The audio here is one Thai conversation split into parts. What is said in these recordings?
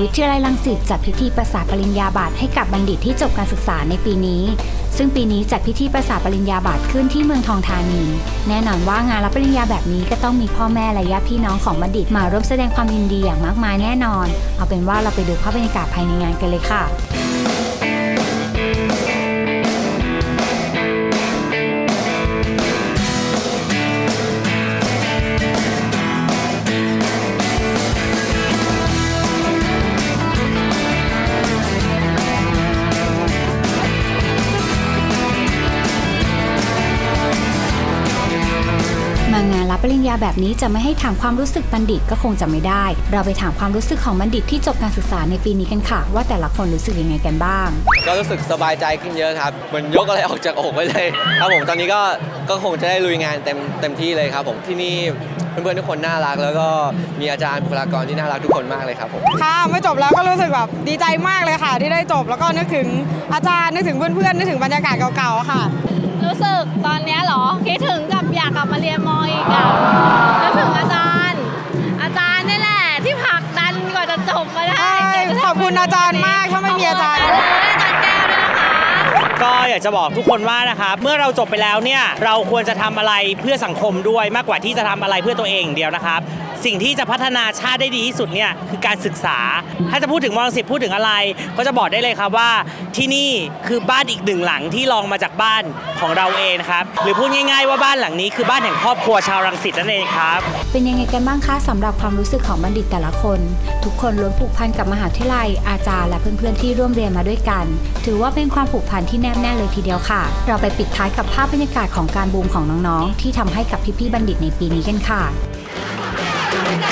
วิทยาลัยรังสิตจัดพิธีประสาทปริญญาบัตรให้กับบัณฑิตที่จบการศึกษาในปีนี้ ซึ่งปีนี้จัดพิธีประสาทปริญญาบัตรขึ้นที่เมืองทองธานี แน่นอนว่างานรับปริญญาแบบนี้ก็ต้องมีพ่อแม่และญาติพี่น้องของบัณฑิตมาร่วมแสดงความยินดีอย่างมากมายแน่นอน เอาเป็นว่าเราไปดูภาพบรรยากาศภายในงานกันเลยค่ะ ญญาแบบนี้จะไม่ให้ถามความรู้สึกบัณฑิตก็คงจะไม่ได้ เราไปถามความรู้สึกของบัณฑิตที่จบการศึกษาในปีนี้กันค่ะ ว่าแต่ละคนรู้สึกยังไงกันบ้าง ก็รู้สึกสบายใจขึ้นเยอะครับเหมือนยกอะไรออกจากอกไว้เลยครับผมตอนนี้ก็ก็คงจะได้ลุยงานเต็มเต็มที่เลยครับผมที่นี่เพื่อนๆทุกคนน่ารัก แล้วก็มีอาจารย์บุคลากรที่น่ารักทุกคนมากเลยครับผมค่ะไม่จบแล้วก็รู้สึกแบบดีใจมากเลยค่ะ ที่ได้จบแล้วก็นึกถึงอาจารย์นึกถึงเพื่อนๆนึกถึงบรรยากาศเก่าๆค่ะ อาจารย์มากถ้าไม่มีอาจารย์ขบคุณอาจารย์แกเลยนะคะก็อยากจะบอกทุกคนว่านะครับเมื่อเราจบไปแล้วเนี่ยเราควรจะทำอะไรเพื่อสังคมด้วยมากกว่าที่จะทำอะไรเพื่อตัวเองอย่างเดียวนะครับ สิ่งที่จะพัฒนาชาติได้ดีที่สุดเนี่ยคือการศึกษา ถ้าจะพูดถึงมอสิบพูดถึงอะไร ก็จะบอกได้เลยครับว่าที่นี่คือบ้านอีกหนึ่งหลังที่ลองมาจากบ้านของเราเองครับหรือพูดง่าย ๆว่าบ้านหลังนี้คือบ้านแห่งครอบครัวชาวรังสิตนั่นเองครับเป็นยังไงกันบ้างคะสำหรับความรู้สึกของบัณฑิตแต่ละคน ทุกคนล้วนผูกพันกับมหาวิทยาลัยอาจารย์และเพื่อนๆที่ร่วมเรียนมาด้วยกัน ถือว่าเป็นความผูกพันที่แนบแน่เลยทีเดียวค่ะ เราไปปิดท้ายกับภาพบรรยากาศของการบูมของน้องๆ ที่ทำให้กับพี่ๆบัณฑิตในปีนี้กันค่ะ แ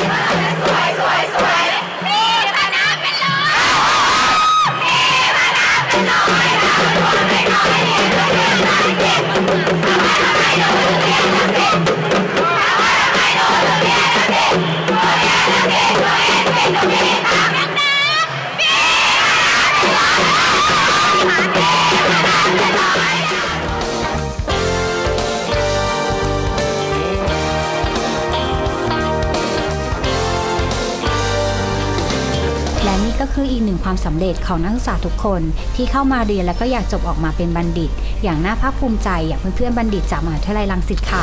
คืออีกหนึ่งความสำเร็จของนักศึกษาทุกคนที่เข้ามาเรียนแล้วก็อยากจบออกมาเป็นบัณฑิต อย่างน่าภาคภูมิใจอย่างเพื่อนๆบัณฑิตจากมหาวิทยาลัยรังสิตค่ะ